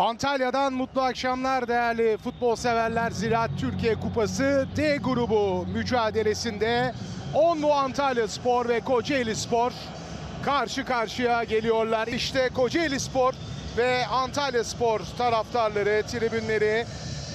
Antalya'dan mutlu akşamlar değerli futbol severler. Ziraat Türkiye Kupası D grubu mücadelesinde Onlu Antalya Spor ve Kocaeli Spor karşı karşıya geliyorlar. İşte Kocaeli Spor ve Antalya Spor taraftarları, tribünleri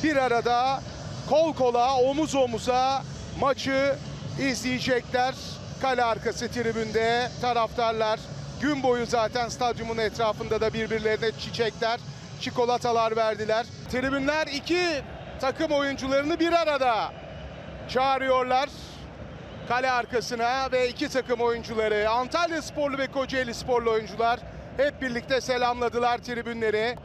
bir arada kol kola, omuz omuza maçı izleyecekler. Kale arkası tribünde taraftarlar gün boyu zaten stadyumun etrafında da birbirlerine çiçekler, çikolatalar verdiler. Tribünler iki takım oyuncularını bir arada çağırıyorlar kale arkasına ve iki takım oyuncuları Antalya Sporlu ve Kocaeli Sporlu oyuncular hep birlikte selamladılar tribünleri.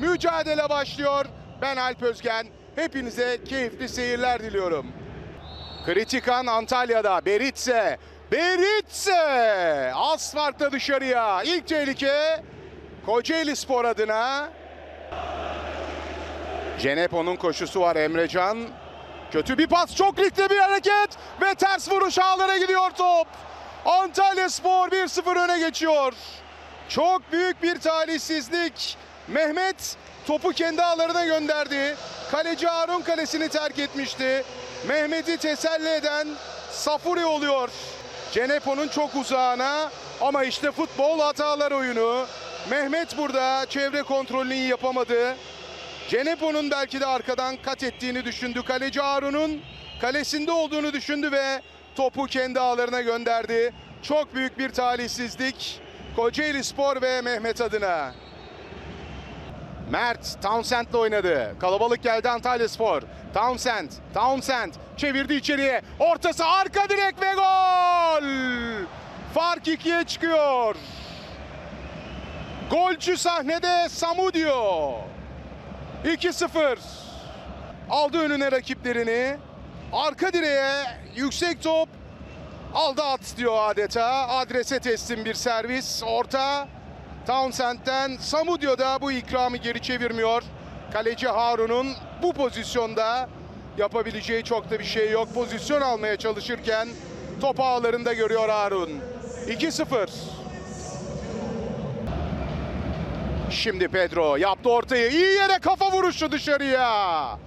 Mücadele başlıyor. Ben Alp Özgen. Hepinize keyifli seyirler diliyorum. Kritik an Antalya'da. Beritse. Beritse. Az dışarıya. İlk tehlike Kocaeli Spor adına. Cenepo'nun koşusu var Emrecan. Kötü bir pas, çok riskli bir hareket ve ters vuruş ağlara gidiyor top. Antalya Spor 1-0 öne geçiyor. Çok büyük bir talihsizlik. Mehmet topu kendi ağlarına gönderdi. Kaleci Harun kalesini terk etmişti. Mehmet'i teselli eden Safuri oluyor. Cenepo'nun çok uzağına ama işte futbol hatalar oyunu. Mehmet burada çevre kontrolünü yapamadı. Cenepo'nun belki de arkadan kat ettiğini düşündü. Kaleci Harun'un kalesinde olduğunu düşündü ve topu kendi ağlarına gönderdi. Çok büyük bir talihsizlik. Kocaeli Spor ve Mehmet adına. Mert Townsend'le oynadı. Kalabalık geldi Antalya Spor. Townsend, Townsend çevirdi içeriye. Ortası arka direk ve gol! Fark ikiye çıkıyor. Golcü sahnede Samudio. 2-0. Aldı önüne rakiplerini. Arka direğe yüksek top. Aldı at diyor adeta. Adrese teslim bir servis. Orta. Townsend'den Samudio da bu ikramı geri çevirmiyor. Kaleci Harun'un bu pozisyonda yapabileceği çok da bir şey yok. Pozisyon almaya çalışırken top ağlarında görüyor Harun. 2-0. Şimdi Pedro yaptı ortayı. İyi yere kafa vuruşu dışarıya.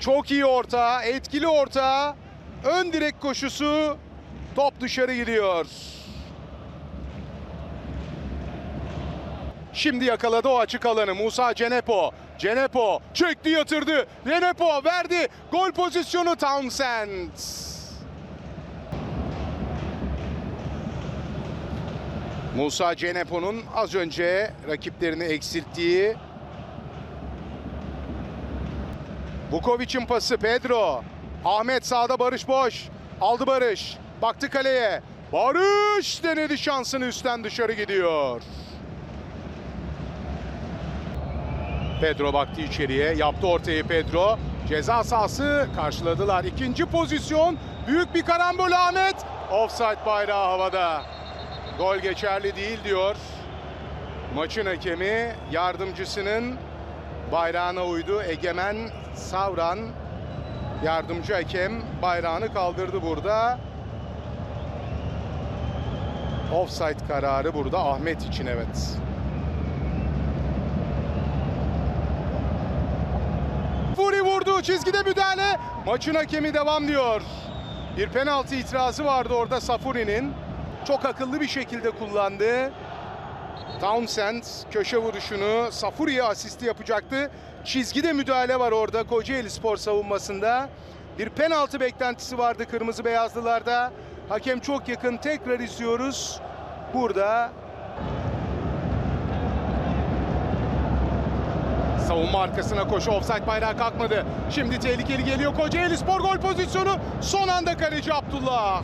Çok iyi orta, etkili orta. Ön direk koşusu. Top dışarı gidiyor. Şimdi yakaladı o açık alanı Musa Cenepo. Cenepo çekti yatırdı. Cenepo verdi. Gol pozisyonu Townsend. Musa Cenepo'nun az önce rakiplerini eksilttiği Vukovic'in pası Pedro. Ahmet sağda Barış boş. Aldı Barış. Baktı kaleye. Barış denedi şansını üstten dışarı gidiyor. Pedro baktı içeriye. Yaptı ortayı Pedro. Ceza sahası karşıladılar. İkinci pozisyon. Büyük bir karambol Ahmet. Offside bayrağı havada. Gol geçerli değil diyor. Maçın hakemi yardımcısının bayrağına uydu. Egemen Savran yardımcı hakem bayrağını kaldırdı burada. Offside kararı burada Ahmet için evet. Furi vurdu çizgide müdahale. Maçın hakemi devam diyor. Bir penaltı itirazı vardı orada Safuri'nin. Çok akıllı bir şekilde kullandı. Townsend köşe vuruşunu Safuri'ye asisti yapacaktı. Çizgide müdahale var orada Kocaeli Spor savunmasında. Bir penaltı beklentisi vardı kırmızı beyazlılarda. Hakem çok yakın tekrar izliyoruz. Burada Savunma arkasına koşu offside bayrağı kalkmadı. Şimdi tehlikeli geliyor Kocaeli Spor gol pozisyonu. Son anda kaleci Abdullah.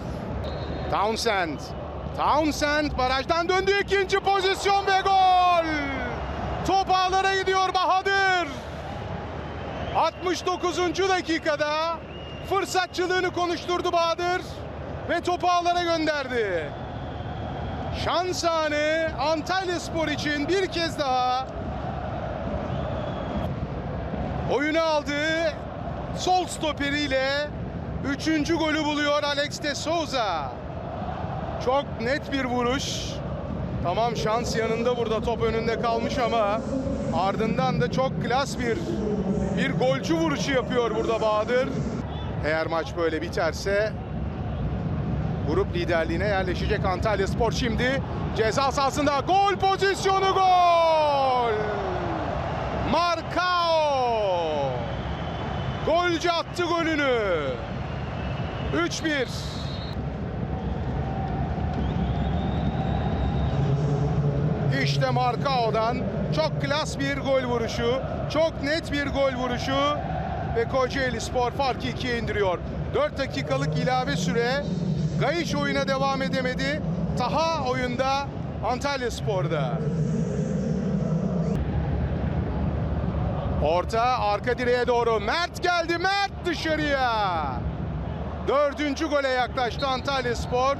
Townsend. Townsend barajdan döndü ikinci pozisyon ve gol. Top ağlara gidiyor Bahadır. 69. dakikada fırsatçılığını konuşturdu Bahadır ve topu ağlara gönderdi. Şans anı Antalya Spor için bir kez daha oyunu aldığı sol stoperiyle üçüncü golü buluyor Alex de Souza. Çok net bir vuruş. Tamam şans yanında burada top önünde kalmış ama Ardından da çok klas bir bir golcü vuruşu yapıyor burada Bahadır. Eğer maç böyle biterse grup liderliğine yerleşecek Antalya Spor şimdi ceza sahasında gol pozisyonu gol. Marcao. Golcü attı golünü. 3-1. İşte Marcao'dan çok klas bir gol vuruşu, çok net bir gol vuruşu ve Kocaeli Spor farkı ikiye indiriyor. 4 dakikalık ilave süre Gayiş oyuna devam edemedi. Taha oyunda Antalya Spor'da. Orta arka direğe doğru. Mert geldi. Mert dışarıya. Dördüncü gole yaklaştı Antalya Spor.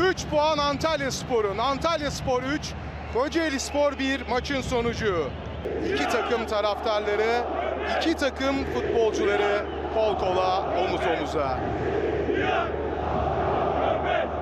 3 puan Antalya Spor'un. Antalya Spor 3, Kocaeli Spor 1 maçın sonucu. İki takım taraftarları, iki takım futbolcuları kol kola, omuz omuza.